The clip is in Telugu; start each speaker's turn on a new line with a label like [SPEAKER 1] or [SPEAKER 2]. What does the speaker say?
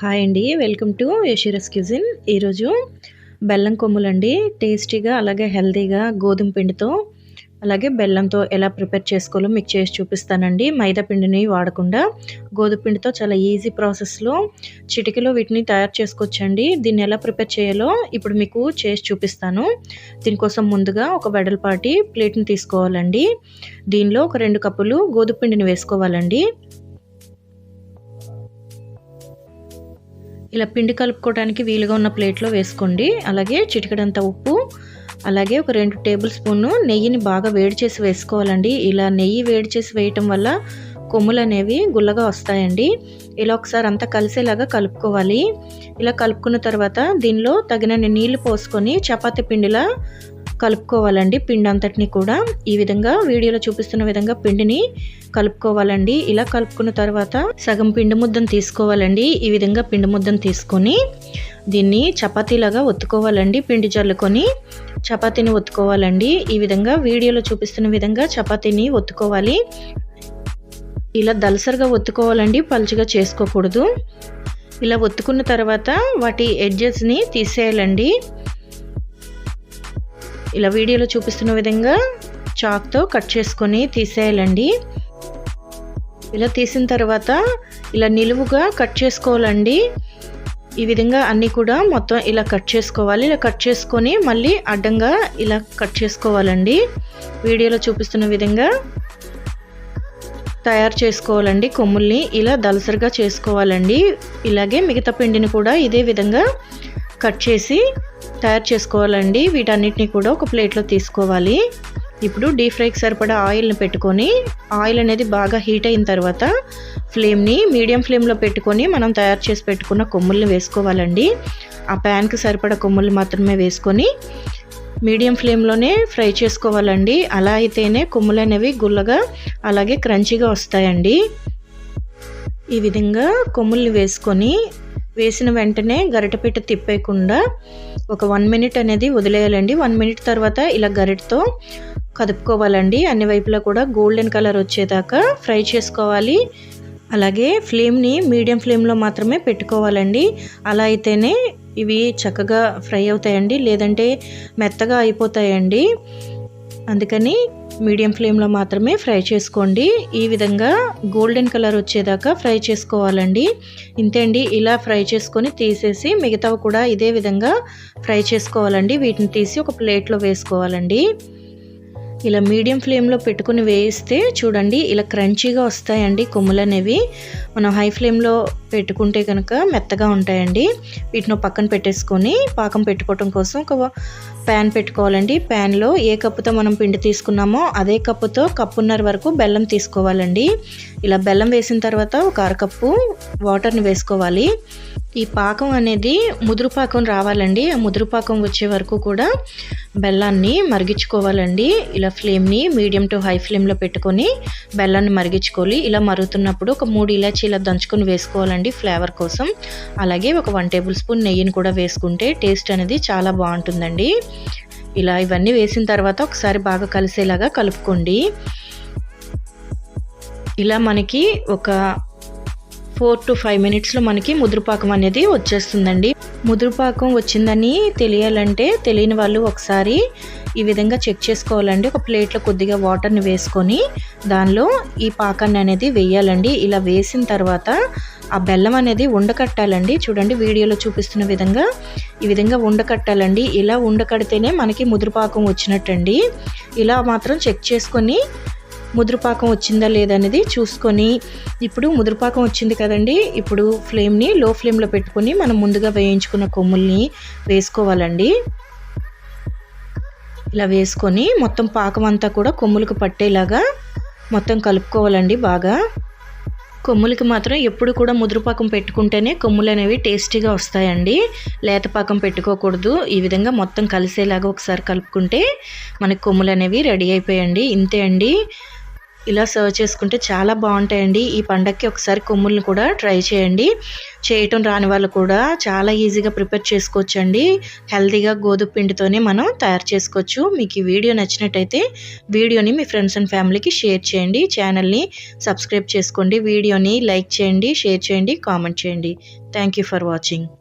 [SPEAKER 1] హాయ్ అండి వెల్కమ్ టు యషిరస్ క్యూజిన్ ఈరోజు బెల్లం కొమ్ములండి. టేస్టీగా అలాగే హెల్తీగా గోధుమ పిండితో అలాగే బెల్లంతో ఎలా ప్రిపేర్ చేసుకోవాలో మీకు చేసి చూపిస్తానండి. మైదా పిండిని వాడకుండా గోధుమ పిండితో చాలా ఈజీ ప్రాసెస్లో చిటికలో వీటిని తయారు చేసుకోవచ్చండి. దీన్ని ఎలా ప్రిపేర్ చేయాలో ఇప్పుడు మీకు చేసి చూపిస్తాను. దీనికోసం ముందుగా ఒక వెడల్పాటి ప్లేట్ని తీసుకోవాలండి. దీనిలో ఒక రెండు కప్పులు గోధుమ పిండిని వేసుకోవాలండి. ఇలా పిండి కలుపుకోవడానికి వీలుగా ఉన్న ప్లేట్లో వేసుకోండి. అలాగే చిటికడంత ఉప్పు అలాగే ఒక రెండు టేబుల్ స్పూన్ నెయ్యిని బాగా వేడి చేసి వేసుకోవాలండి. ఇలా నెయ్యి వేడి చేసి వేయటం వల్ల కొమ్ములు అనేవి గుల్లగా వస్తాయండి. ఇలా ఒకసారి అంతా కలిసేలాగా కలుపుకోవాలి. ఇలా కలుపుకున్న తర్వాత దీనిలో తగినన్ని నీళ్ళు పోసుకొని చపాతీ పిండిలా కలుపుకోవాలండి పిండి అంతటిని కూడా. ఈ విధంగా వీడియోలో చూపిస్తున్న విధంగా పిండిని కలుపుకోవాలండి. ఇలా కలుపుకున్న తర్వాత సగం పిండి ముద్దను తీసుకోవాలండి. ఈ విధంగా పిండి ముద్దను తీసుకొని దీన్ని చపాతీలాగా ఒత్తుకోవాలండి. పిండి జల్లుకొని చపాతీని ఒత్తుకోవాలండి. ఈ విధంగా వీడియోలో చూపిస్తున్న విధంగా చపాతీని ఒత్తుకోవాలి. ఇలా దలసరిగా ఒత్తుకోవాలండి. పలుచగా చేసుకోకూడదు. ఇలా ఒత్తుకున్న తర్వాత వాటి ఎడ్జెస్ని తీసేయాలండి. ఇలా వీడియోలో చూపిస్తున్న విధంగా చాక్తో కట్ చేసుకొని తీసేయాలండి. ఇలా తీసిన తర్వాత ఇలా నిలువుగా కట్ చేసుకోవాలండి. ఈ విధంగా అన్నీ కూడా మొత్తం ఇలా కట్ చేసుకోవాలి. ఇలా కట్ చేసుకొని మళ్ళీ అడ్డంగా ఇలా కట్ చేసుకోవాలండి. వీడియోలో చూపిస్తున్న విధంగా తయారు చేసుకోవాలండి. కొమ్ముల్ని ఇలా దలసరిగా చేసుకోవాలండి. ఇలాగే మిగతా పిండిని కూడా ఇదే విధంగా కట్ చేసి తయారు చేసుకోవాలండి. వీటన్నిటిని కూడా ఒక ప్లేట్లో తీసుకోవాలి. ఇప్పుడు డీప్ ఫ్రైకి సరిపడా ఆయిల్ని పెట్టుకొని ఆయిల్ అనేది బాగా హీట్ అయిన తర్వాత ఫ్లేమ్ని మీడియం ఫ్లేమ్లో పెట్టుకొని మనం తయారు చేసి పెట్టుకున్న కొమ్ముల్ని వేసుకోవాలండి. ఆ ప్యాన్కి సరిపడా కొమ్ములు మాత్రమే వేసుకొని మీడియం ఫ్లేమ్లోనే ఫ్రై చేసుకోవాలండి. అలా అయితేనే కొమ్ములు అనేవి గుల్లగా అలాగే క్రంచీగా వస్తాయండి. ఈ విధంగా కొమ్ముల్ని వేసుకొని వేసిన వెంటనే గరిటెపెట్ట తిప్పేయకుండా ఒక వన్ మినిట్ అనేది వదిలేయాలండి. వన్ మినిట్ తర్వాత ఇలా గరిటతో కదుపుకోవాలండి. అన్ని వైపులా కూడా గోల్డెన్ కలర్ వచ్చేదాకా ఫ్రై చేసుకోవాలి. అలాగే ఫ్లేమ్ని మీడియం ఫ్లేమ్లో మాత్రమే పెట్టుకోవాలండి. అలా అయితేనే ఇవి చక్కగా ఫ్రై అవుతాయండి. లేదంటే మెత్తగా అయిపోతాయండి. అందుకని మీడియం ఫ్లేమ్లో మాత్రమే ఫ్రై చేసుకోండి. ఈ విధంగా గోల్డెన్ కలర్ వచ్చేదాకా ఫ్రై చేసుకోవాలండి. ఇంతే అండి ఇలా ఫ్రై చేసుకొని తీసేసి మిగతావి కూడా ఇదే విధంగా ఫ్రై చేసుకోవాలండి. వీటిని తీసి ఒక ప్లేట్లో వేసుకోవాలండి. ఇలా మీడియం ఫ్లేమ్లో పెట్టుకుని వేయిస్తే చూడండి ఇలా క్రంచీగా వస్తాయండి కొమ్ములు అనేవి మనం హై ఫ్లేమ్లో పెట్టుకుంటే కనుక మెత్తగా ఉంటాయండి. వీటిని పక్కన పెట్టేసుకొని పాకం పెట్టుకోవడం కోసం ఒక ప్యాన్ పెట్టుకోవాలండి. ప్యాన్లో ఏ కప్పుతో మనం పిండి తీసుకున్నామో అదే కప్పుతో కప్పున్నర వరకు బెల్లం తీసుకోవాలండి. ఇలా బెల్లం వేసిన తర్వాత ఒక అరకప్పు వాటర్ని వేసుకోవాలి. ఈ పాకం అనేది ముదురు పాకం రావాలండి. ఆ ముదురు పాకం వచ్చే వరకు కూడా బెల్లాన్ని మరిగించుకోవాలండి. ఇలా ఫ్లేమ్ని మీడియం టు హై ఫ్లేమ్లో పెట్టుకొని బెల్లాన్ని మరిగించుకోవాలి. ఇలా మరుగుతున్నప్పుడు ఒక మూడు ఇలాచీలా దంచుకొని వేసుకోవాలండి ఫ్లేవర్ కోసం. అలాగే ఒక వన్ టేబుల్ స్పూన్ నెయ్యిని కూడా వేసుకుంటే టేస్ట్ అనేది చాలా బాగుంటుందండి. ఇలా ఇవన్నీ వేసిన తర్వాత ఒకసారి బాగా కలిసేలాగా కలుపుకోండి. ఇలా మనకి ఒక ఫోర్ టు ఫైవ్ మినిట్స్లో మనకి ముదురుపాకం అనేది వచ్చేస్తుందండి. ముదురుపాకం వచ్చిందని తెలియాలంటే తెలియని వాళ్ళు ఒకసారి ఈ విధంగా చెక్ చేసుకోవాలండి. ఒక ప్లేట్లో కొద్దిగా వాటర్ని వేసుకొని దానిలో ఈ పాకాన్ని అనేది వేయాలండి. ఇలా వేసిన తర్వాత ఆ బెల్లం అనేది ఉండకట్టాలండి. చూడండి వీడియోలో చూపిస్తున్న విధంగా ఈ విధంగా ఉండకట్టాలండి. ఇలా ఉండకడితేనే మనకి ముదురుపాకం వచ్చినట్టండి. ఇలా మాత్రం చెక్ చేసుకొని ముదురుపాకం వచ్చిందా లేదనేది చూసుకొని ఇప్పుడు ముదురుపాకం వచ్చింది కదండి. ఇప్పుడు ఫ్లేమ్ని లో ఫ్లేమ్లో పెట్టుకొని మనం ముందుగా వేయించుకున్న కొమ్ముల్ని వేసుకోవాలండి. ఇలా వేసుకొని మొత్తం పాకం అంతా కూడా కొమ్ములకు పట్టేలాగా మొత్తం కలుపుకోవాలండి బాగా. కొమ్ములకి మాత్రం ఎప్పుడు కూడా ముదురుపాకం పెట్టుకుంటేనే కొమ్ములు అనేవి టేస్టీగా వస్తాయండి. లేతపాకం పెట్టుకోకూడదు. ఈ విధంగా మొత్తం కలిసేలాగా ఒకసారి కలుపుకుంటే మనకి కొమ్ములు అనేవి రెడీ అయిపోయాయండి ఇంతే అండి. ఇలా సర్వ్ చేసుకుంటే చాలా బాగుంటాయండి. ఈ పండగకి ఒకసారి కొమ్ములను కూడా ట్రై చేయండి. చేయటం రాని వాళ్ళు కూడా చాలా ఈజీగా ప్రిపేర్ చేసుకోవచ్చండి. హెల్తీగా గోధుమ పిండితోనే మనం తయారు చేసుకోవచ్చు. మీకు ఈ వీడియో నచ్చినట్టయితే వీడియోని మీ ఫ్రెండ్స్ అండ్ ఫ్యామిలీకి షేర్ చేయండి. ఛానల్ని సబ్స్క్రైబ్ చేసుకోండి. వీడియోని లైక్ చేయండి షేర్ చేయండి కామెంట్ చేయండి. Thank for watching